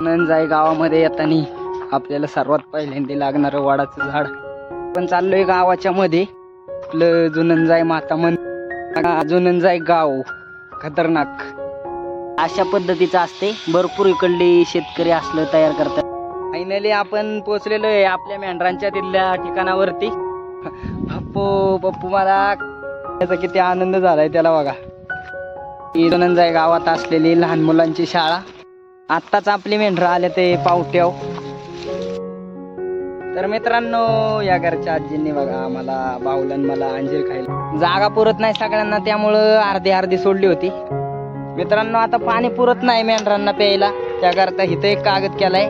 नंजाई गावामध्ये येताना आपल्याला सर्वात पहिल्यांदा लागणारं वडाचं झाड. पण चाललोय गावाच्या मध्ये. आपलं जुनंजाई माता मन जुनंजाई गाव खतरनाक. अशा पद्धतीचं असते. भरपूर इकडली शेतकरी असलं तयार करतात. फायनली आपण पोचलेलो आहे आपल्या मेंढरांच्या तिथल्या ठिकाणावरती. पप्पू पप्पू मला त्याचा किती आनंद झालाय त्याला बघा. जुनंजाय जुनंजाई गावात असलेली लहान मुलांची शाळा. आत्ताच आपली मेंढरं आले ते पावट्याव तर मित्रांनो या घरच्या आजींनी बघा आम्हाला बावलन मला अंजीर खायला. जागा पुरत नाही सगळ्यांना त्यामुळं अर्धी अर्धी सोडली होती. मित्रांनो आता पाणी पुरत नाही मेंढरांना प्यायला. त्याकरता इथं एक कागद केलाय.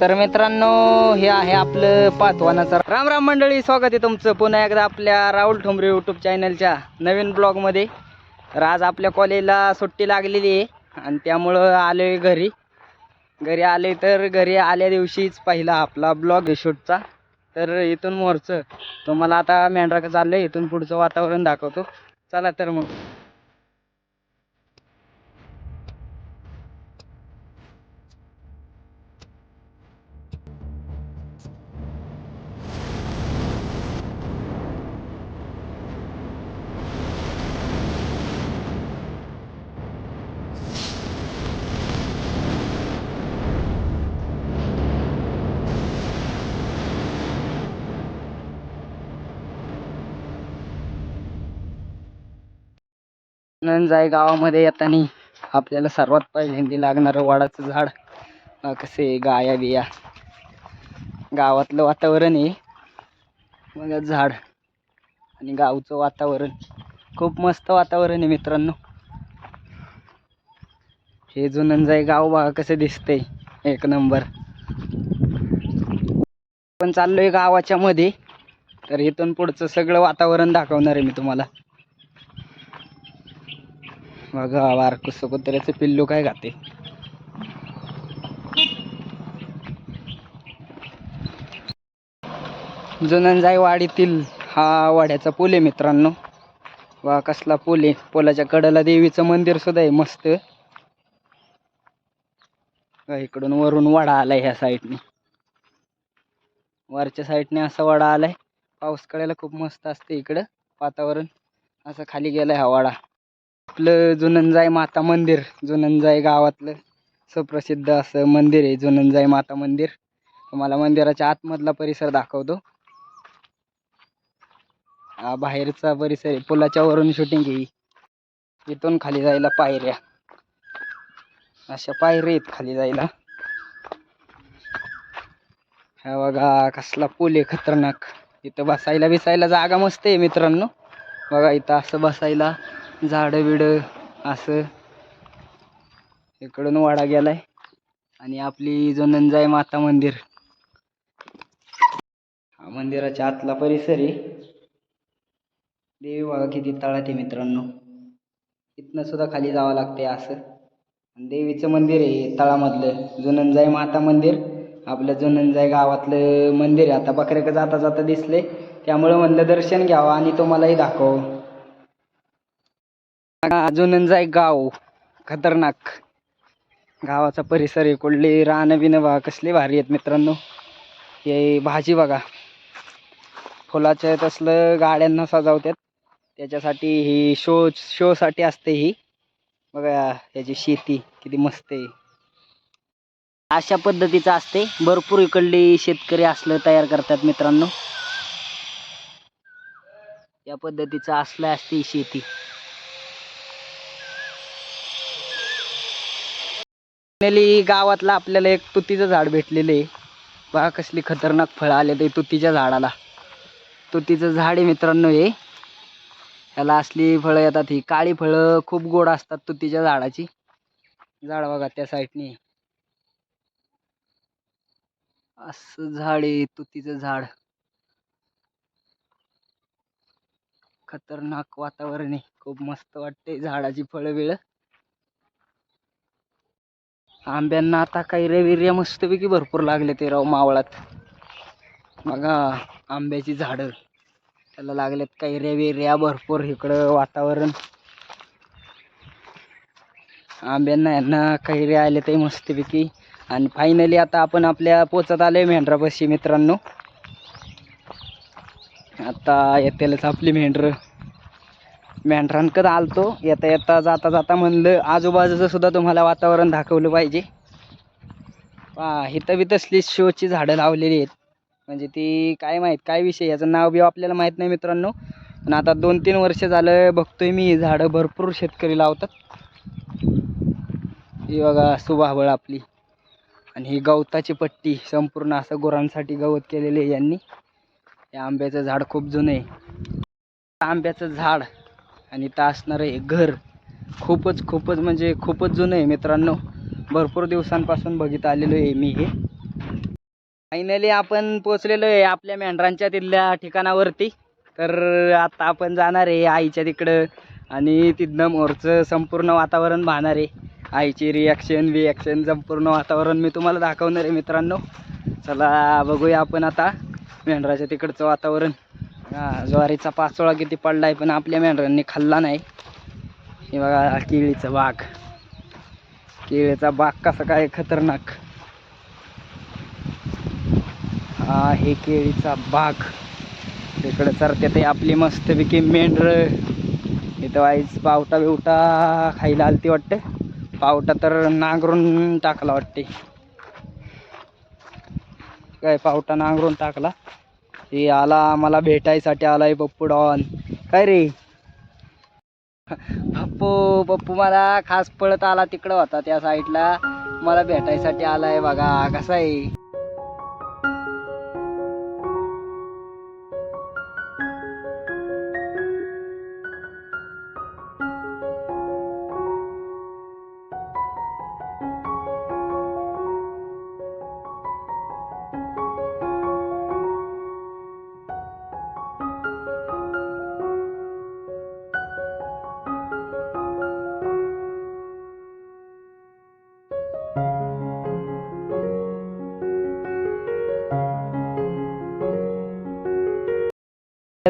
तर मित्रांनो हे आहे आपलं पातवानाचं राम राम मंडळी स्वागत आहे तुमचं पुन्हा एकदा आपल्या राहुल ठोंबरे यूट्यूब चॅनलच्या नवीन ब्लॉगमध्ये तर आज आपल्या कॉलेजला सुट्टी लागलेली आहे. आणि त्यामुळं आले घरी. घरी आले तर घरी आल्या दिवशीच पहिला आपला ब्लॉग आहे शूटचा. तर इथून मोरचं तुम्हाला आता मेंढराकडे चाललंय इथून पुढचं वातावरण दाखवतो. चला तर मग. नंजाई गावामध्ये येताना आपल्याला सर्वात पहिल्यांदी लागणारं वडाचं झाड कसे गाया बिया. गावातलं वातावरण आहे. मग झाड आणि गावचं वातावरण. खूप मस्त वातावरण आहे मित्रांनो. हे जुनंजाई गाव बघा कसं दिसतंय एक नंबर. पण चाललोय गावाच्या मध्ये तर इथून पुढचं सगळं वातावरण दाखवणार आहे मी तुम्हाला. मग वारकुस कुत्र्याचं पिल्लू काय खाते? जुनंजाई वाडीतील हा वाड्याचा पूल आहे मित्रांनो. वा कसला पूल आहे. पुलाच्या कडेला देवीचं मंदिर सुद्धा आहे मस्त. इकडून वरून वाडा आलाय ह्या साईडने. वरच्या साईडने असा वाडा आलाय. पाऊस कळायला खूप मस्त असते इकडं वातावरण. असं खाली गेलाय हा वाडा. आपलं जुनंजाई माता मंदिर जुनंजाई गावातलं सुप्रसिद्ध असं मंदिर आहे जुनंजाई माता मंदिर. तुम्हाला मंदिराच्या आतमधला परिसर दाखवतो. हा बाहेरचा परिसर आहे पुलाच्या वरून शूटिंग आहे इथून खाली जायला पायऱ्या. अशा पायऱ्या आहेत खाली जायला. हा बघा कसला पूल आहे खतरनाक. इथं बसायला बिसायला जागा मस्त आहे मित्रांनो. बघा इथं असं बसायला झाडं बिडं असं इकडून वाडा गेलाय. आणि आपली जो नंजाई माता मंदिर हा मंदिराच्या आतला परिसर आहे. देवी बघा किती तळात आहे मित्रांनो. इथनं सुद्धा खाली जावं लागते असं. आणि देवीचं मंदिर आहे तळामधलं जुनंजाई माता मंदिर. आपलं जुनंजाई गावातलं मंदिर आहे आता बकऱ्याकडे जाता जाता दिसले त्यामुळे म्हणलं दर्शन घ्यावं आणि तुम्हालाही दाखव जुनंजाई गाव खतरनाक. गावाचा परिसर आहे कुठली रानं बिनं बघा कसले भारी आहेत मित्रांनो. हे भाजी बघा. फुलाच्या तसलं गाड्यांना सजावतात त्याच्यासाठी ही शो शोसाठी असते ही. बघा याची शेती किती मस्त आहे. अशा पद्धतीचं असते. भरपूर इकडली शेतकरी असलं तयार करतात मित्रांनो. या पद्धतीचं असलं असते ही शेती. फायनली गावातला आपल्याला एक तुतीचं झाड भेटलेलं आहे. बघा कसली खतरनाक फळं आले ते तुतीच्या झाडाला. तुतीचं झाड आहे मित्रांनो हे. याला असली फळं येतात ही. काळी फळं खूप गोड असतात तुतीच्या झाडाची. झाड बघा त्या साईडने. असं झाड आहे तुतीचं झाड. खतरनाक वातावरण आहे. खूप मस्त वाटते झाडाची फळं बिळं आंब्यांना आता काही रेविर्या मस्तपैकी भरपूर लागले ते राव मावळात. बघा आंब्याची झाडं. त्याला लागलेत काही रेविर्या भरपूर इकडं वातावरण. आंब्यांना यांना कैरी आले ते मस्तपैकी. आणि फायनली आता आपण आपल्या पोचत आलोय मेंढरापाशी मित्रांनो. आता येतेलच आपली मेंढरं. मेंढरांकत आलतो. येता येता जाता जाता म्हणलं आजूबाजूचं सुद्धा तुम्हाला वातावरण दाखवलं पाहिजे. पहा हिथं बी तसली शोची झाडं लावलेली आहेत. म्हणजे ती काय माहीत काय विषय याचं नाव बी आपल्याला माहीत नाही मित्रांनो. पण आता दोन तीन वर्ष झालं बघतोय मी ही झाडं भरपूर शेतकरी लावतात. ही बघा सुभाबळ आपली. आणि ही गवताची पट्टी संपूर्ण असं गुरांसाठी गवत केलेले आहे यांनी. हे आंब्याचं झाड खूप जुनं आहे. आंब्याचं झाड आणि इथं असणारं हे घर खूपच खूपच म्हणजे खूपच जुनं आहे मित्रांनो. भरपूर दिवसांपासून बघित आलेलो आहे मी हे. फायनली आपण पोचलेलो आहे आपल्या मेंढरांच्या तिथल्या ठिकाणावरती. तर आता आपण जाणार आहे आईच्या तिकडं आणि तिथनं मोरचं संपूर्ण वातावरण पाहणार आहे. आईची रिॲक्शन विॲक्शन संपूर्ण वातावरण मी तुम्हाला दाखवणार आहे मित्रांनो. चला बघूया आपण आता मेंढराच्या तिकडचं वातावरण. हा ज्वारीचा पाचोळा किती पडला आहे पण आपल्या मेंढरांनी खाल्ला नाही. हे बघा केळीचा बाग. केळीचा बाग कसा काय खतरनाक. हा हे केळीचा बाग. तिकडे चरते ते आपली मस्तपैकी मेंढर. इथं वाईच पावटा बिवटा खायला आलती वाटते. पावटा तर नांगरून टाकला वाटते. काय पावटा नांगरून टाकला? हे आला मला भेटायसाठी आलाय पप्पू डॉन. काय रे? पप्पू पप्पू मला खास पळत आला तिकडं होता त्या साईडला मला भेटायसाठी आलाय बघा कसा आहे?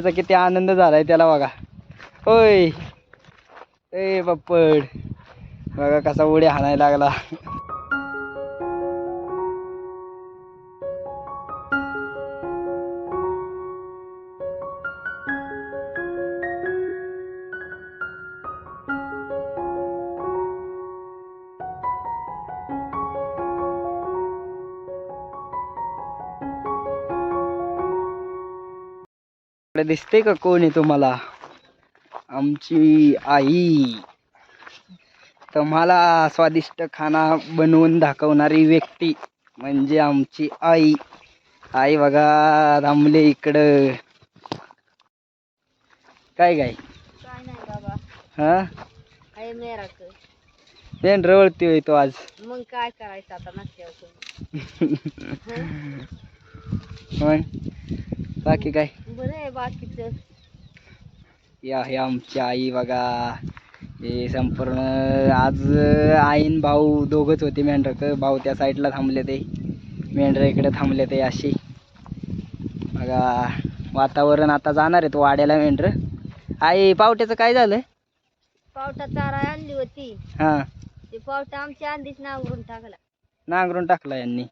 त्याचा किती आनंद झालाय त्याला बघा. होय. ए बापड बघा कसा उडी हाणायला लागला. इकडे दिसते का कोण आहे तुम्हाला? आमची आई. तुम्हाला स्वादिष्ट खाना बनवून दाखवणारी व्यक्ती म्हणजे आमची आई. आई बघा थांबले इकडं. काय काय हा? रवळती होय तो आज. मग काय करायचं आता मग बाकी काय? बरं आहे बाकीचं. या हे आमची आई बघा. हे संपूर्ण आज आईन भाऊ दोघंच होते मेंढरक भाऊ त्या साईडला थांबले ते. मेंढर इकडे थांबले ते अशी बघा वातावरण आता जाणार आहे तो वाड्याला मेंढर आई पावट्याचं काय झालं? पावटा चारा आणली होती. हां. ते पावटा आमच्या आधीच नांगरून टाकला. नांगरून टाकला यांनी.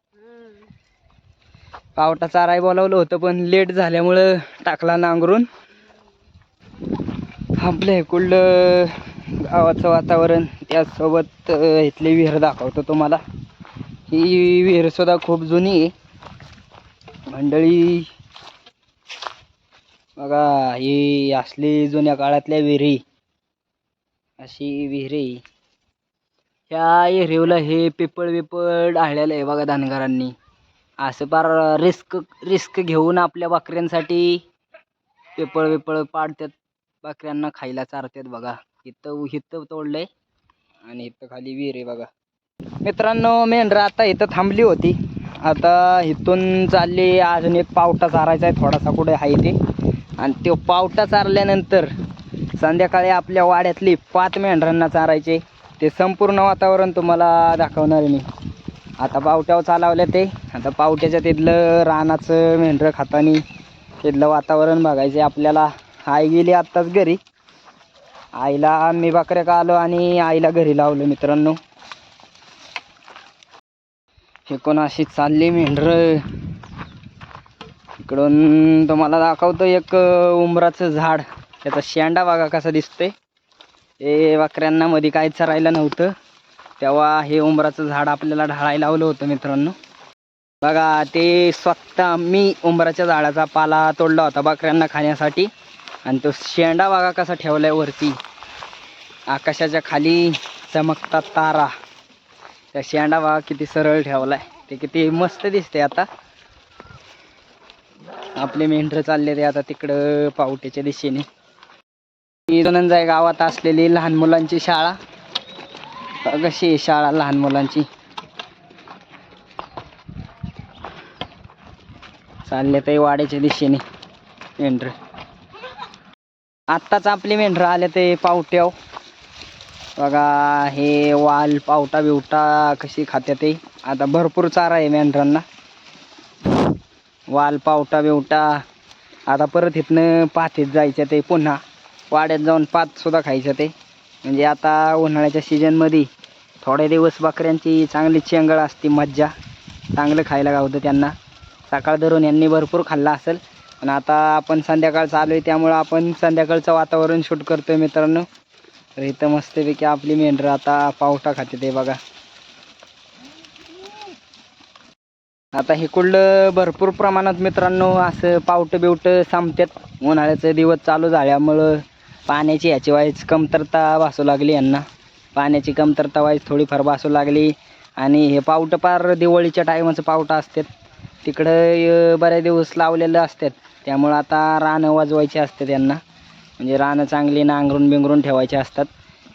पावटा चाराय बोलावलं होतं पण लेट झाल्यामुळं टाकला नांगरून. आपलं कुठलं गावाचं वातावरण त्याचसोबत इथली विहीर दाखवतो तुम्हाला. ही विहीरसुद्धा खूप जुनी आहे. मंडळी बघा ही असली जुन्या काळातल्या विहिरी. अशी विहिरी. ह्या विहिरीला हे पिपळ बिपळ आळलेलं आहे बघा धनगरांनी. असं फार रिस्क रिस्क घेऊन आपल्या बकऱ्यांसाठी पेपळ बिपळ पाडतात. बकऱ्यांना खायला चारतात बघा. इथं इथं तोडलंय आणि इथं खाली विहीर आहे बघा. मित्रांनो मेंढरं आता इथं थांबली होती. आता इथून चालली अजून एक पावटा चारायचा आहे थोडासा कुठे आहे ते. आणि तो पावटा चारल्यानंतर संध्याकाळी आपल्या वाड्यातली पाच मेंढरांना चारायचे. ते संपूर्ण वातावरण तुम्हाला दाखवणार आहे मी. आता पावट्यावर चालवल्या ते. आता पावट्याच्या तिथलं रानाचं मेंढरं खातानी तिथलं वातावरण बघायचं आपल्याला. आई गेली आत्ताच घरी. आईला मी बकऱ्या का आलो आणि आईला घरी लावलं मित्रांनो. फेकून अशी चालली मेंढर. इकडून तुम्हाला दाखवतो एक उमराचं उंबराचं झाड. त्याचा शेंडा बघा कसा दिसतोय. ते बकऱ्यांना मध्ये काय चरायला नव्हतं. तेव्हा हे उंबराचं झाड आपल्याला ढाळायला लावलं होतं मित्रांनो. बघा ते स्वतः मी उंबराच्या झाडाचा पाला तोडला होता बकऱ्यांना खाण्यासाठी. आणि तो शेंडा बघा कसा ठेवला आहे वरती. आकाशाच्या खाली चमकता तारा. त्या शेंडा बघा किती सरळ ठेवला आहे ते किती मस्त दिसते आता. आपले मेंढर चालले ते आता तिकडं पावटेच्या दिशेने. ही गावात असलेली लहान मुलांची शाळा. कशी आहे शाळा लहान मुलांची? चालले ते वाड्याच्या दिशेने. मेंढर. आत्ताच आपली मेंढरं आले ते पावट्याव बघा हे वाल पावटा बिवटा कशी खात्या ते. आता भरपूर चारा आहे मेंढरांना. वाल पावटा बिवटा. आता परत इथनं पाथीत जायचं ते पुन्हा. वाड्यात जाऊन पात सुद्धा खायचं ते. म्हणजे आता उन्हाळ्याच्या सीजनमध्ये थोडे दिवस बकऱ्यांची चांगली चेंगळ असते मज्जा. चांगलं खायला गावतं त्यांना. सकाळ धरून यांनी भरपूर खाल्ला असेल. पण आता आपण संध्याकाळ चालू आहे त्यामुळं आपण संध्याकाळचं वातावरण शूट करतो आहे मित्रांनो. तर इथं मस्तपैकी आपली मेंढरं आता पावटा खाते ते बघा. आता हे कुठलं भरपूर प्रमाणात मित्रांनो असं पावटं बिवटं संपतात उन्हाळ्याचे दिवस चालू झाल्यामुळं पाण्याची ह्याची वाईच कमतरता भासू लागली यांना. पाण्याची कमतरता वाईज थोडीफार भासू लागली. आणि हे पावटं पार दिवाळीच्या टायमाचं पावटं असतात. तिकडं बऱ्या दिवस लावलेलं असतात. त्यामुळं आता रानं वाजवायची असतात यांना. म्हणजे रानं चांगली नांगरून बिंगरून ठेवायचे असतात.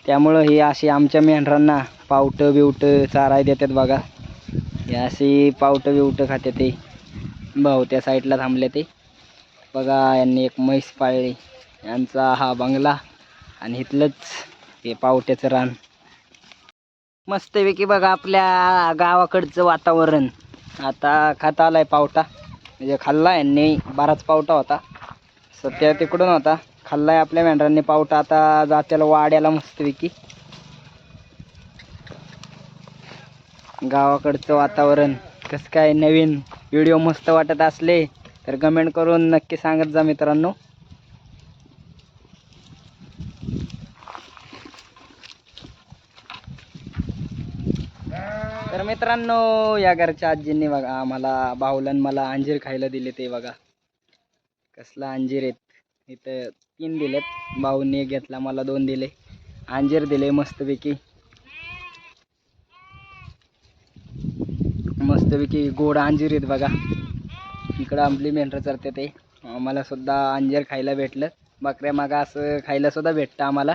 त्यामुळं हे अशी आमच्या मेंढरांना पावटं बिवटं चाराय देतात बघा. हे अशी पावटं बिवटं खाते ते. भाऊ त्या साईडला थांबले ते. बघा यांनी एक म्हैस पाळली. यांचा हा बंगला. आणि इथलंच हे पावट्याचं रान. मस्तपैकी बघा आपल्या गावाकडचं वातावरण. आता खाता आलाय पावटा. म्हणजे खाल्ला यांनी. बराच पावटा होता. सध्या तिकडून होता खाल्लाय आपल्या मेंढरांनी पावटा. आता जात्याला वाड्याला मस्तपैकी. गावाकडचं वातावरण. कसं काय नवीन? व्हिडिओ मस्त वाटत असले तर कमेंट करून नक्की सांगत जा मित्रांनो. तर मित्रांनो या घरच्या आजींनी बघा आम्हाला बाहुलन मला अंजीर खायला दिले ते बघा. कसला अंजीर आहेत. इथं तीन दिलेत. भाऊंनी एक घेतला मला दोन दिले. अंजीर दिले मस्तपैकी. मस्तपैकी गोड अंजीर आहेत बघा. इकडं आपली मेंढर चरते ते. आम्हाला सुद्धा अंजीर खायला भेटलं. बकऱ्या मागा असं खायला सुद्धा भेटतं आम्हाला.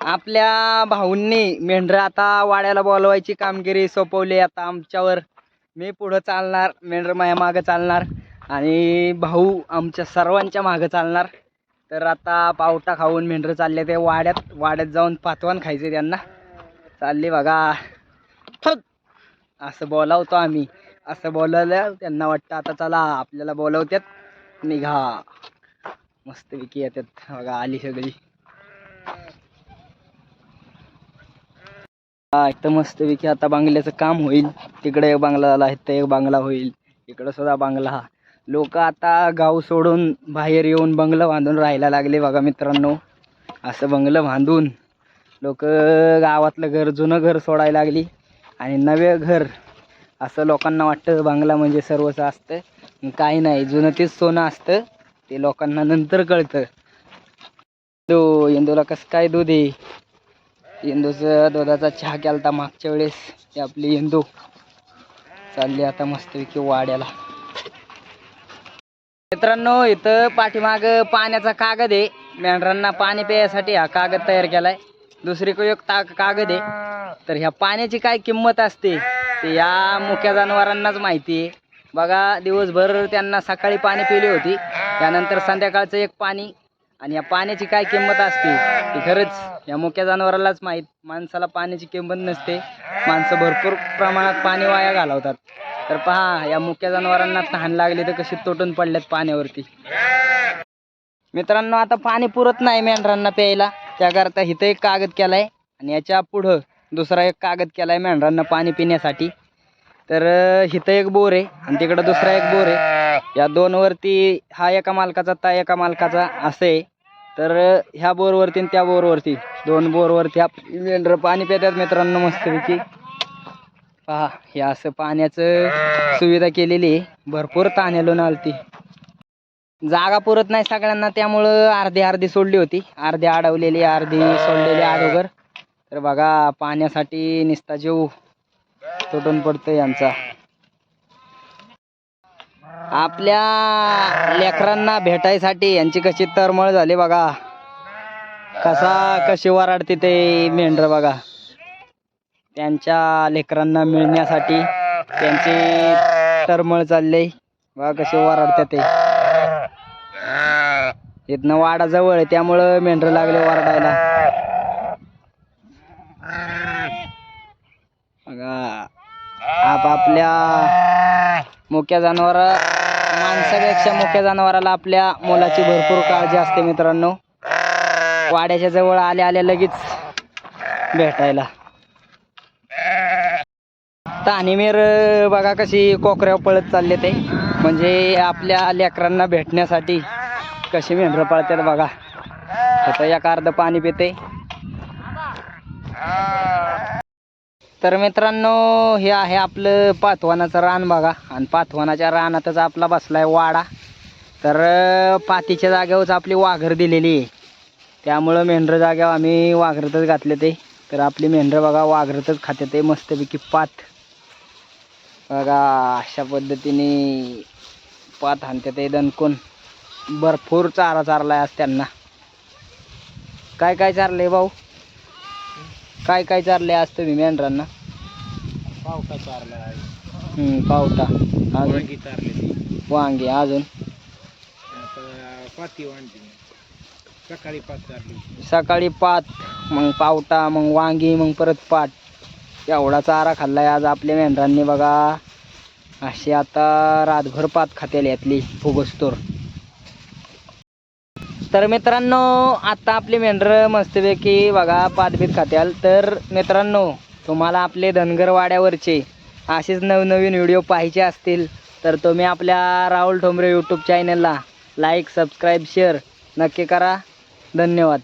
आपल्या भाऊंनी मेंढरं आता वाड्याला बोलवायची कामगिरी सोपवली आता आमच्यावर. मी पुढं चालणार मेंढर माझ्या मागं चालणार आणि भाऊ आमच्या सर्वांच्या मागं चालणार. तर आता पावटा खाऊन मेंढरं चालले ते वाड्यात वाड्यात जाऊन पातवान खायचे त्यांना. चालले बघा. असं बोलावतो आम्ही. असं बोलवलं त्यांना वाटतं आता चला आपल्याला बोलवत्यात. निघा. मस्तपैकी येतात बघा आली सगळी. हा इथं मस्तपैकी आता बांगल्याचं काम होईल. तिकडे एक बांगला झाला इथं एक बांगला होईल. इकडं सुद्धा बांगला. लोक आता गाव सोडून बाहेर येऊन बंगलं बांधून राहायला लागले बघा मित्रांनो. असं बंगलं बांधून लोक गावातलं घर जुनं घर सोडायला लागली. आणि नवे घर असं लोकांना वाटतं बांगला म्हणजे सर्वच असतं. काही नाही जुनं तेच सोनं असतं. ते लोकांना नंतर कळतं. दो इंदूला कसं काय दूध आहे? इंदूचं दुधाचा चहा केलता मागच्या वेळेस. ती आपली इंदू. चालली आता मस्तपैकी वाड्याला. मित्रांनो इथं पाठीमाग पाण्याचा कागद आहे. मेंढरांना पाणी प्यायसाठी हा कागद तयार केलाय. दुसरीकडे एक ता कागद आहे. तर ह्या पाण्याची काय किंमत असते ते या मुक्या जनावरांनाच माहिती आहे. बघा दिवसभर त्यांना सकाळी पाणी पिली होती. त्यानंतर संध्याकाळचं एक पाणी आणि या पाण्याची काय किंमत असते ती खरंच या मुक्या जनावरालाच माहीत. माणसाला पाण्याची किंमत नसते. माणसं भरपूर प्रमाणात पाणी वाया घालवतात. तर पहा या मुक्या जनावरांना तहान लागली तर कशी तुटून पडल्यात पाण्यावरती. मित्रांनो आता पाणी पुरत नाही मेंढरांना प्यायला. त्याकरता इथं एक कागद केलाय आणि याच्या पुढं दुसरा एक कागद केलाय मेंढरांना पाणी पिण्यासाठी. तर इथं एक बोर आहे आणि तिकडं दुसरा एक बोर आहे. या दोन वरती हा एका मालकाचा ता एका मालकाचा असे. तर ह्या बोरवरती आणि त्या बोरवरती. दोन बोरवरती आपली पाणी पेतात मित्रांनो मस्तपैकी. पहा हे असं पाण्याचं सुविधा केलेली आहे. भरपूर ताण्यालून आलती. जागा पुरत नाही सगळ्यांना त्यामुळं अर्धी अर्धी सोडली होती. अर्धी अडवलेली अर्धी सोडलेली अगोदर. तर बघा पाण्यासाठी निस्ता जेव तुटून पडतो यांचा. आपल्या लेकरांना भेटायसाठी यांची कशी तरमळ झाली बघा. कसा कशी वराडते ते मेंढर बघा. त्यांच्या लेकरांना मिळण्यासाठी त्यांची तरमळ चालली. बघा कशी वराडते ते. इथनं वाडा जवळ आहे त्यामुळं मेंढर लागले वरडायला. बघा. आपापल्या मुख्य जनावर माणसापेक्षा मुख्या जनावराला आपल्या मुलाची भरपूर काळजी असते मित्रांनो. वाड्याच्या जवळ आल्या आले लगेच भेटायला. तानिमेर बघा कशी कोकऱ्यावर पळत चालले ते. म्हणजे आपल्या लेकरांना भेटण्यासाठी कशी मेंढरं पळतात बघा. आता एक अर्ध पाणी पिते. तर मित्रांनो हे आहे आपलं पाथवानाचं रान बघा. आणि पाथवानाच्या रानातच आपला बसलाय वाडा. तर पातीच्या जागेवरच आपली वाघर दिलेली आहे. त्यामुळं मेंढरं जागेवर आम्ही वाघरतच घातले ते. तर आपली मेंढरं बघा वाघरतच खाते ते मस्तपैकी पात. बघा अशा पद्धतीने पात हाणते ते दणकून. भरपूर चारा चारला आहे आज त्यांना. काय काय चारलं आहे भाऊ? काय काय चारलंय आज तुम्ही मेंढरांना? पावटा चारला आहे हम्म, पावटा. अजून? वांगी वांगे अजून? आता पाती वांगी. सकाळी पाच चारली सकाळी पात मग पावटा मग वांगी मग परत पाट. एवढा चारा खाल्लाय आज आपल्या मेंढरांनी बघा. अशी आता रातभर पात खातेल यातली फुगस्तोर तर मित्रांनो आता आपली मेंढरं मस्तपैकी बघा पातबीत खात्याल. तर मित्रांनो तुम्हाला आपले धनगर वाड्यावरचे असेच नवनवीन व्हिडिओ पाहिजे असतील तर तुम्ही आपल्या राहुल ठोंबरे यूट्यूब चॅनलला लाईक सबस्क्राईब शेअर नक्की करा. धन्यवाद.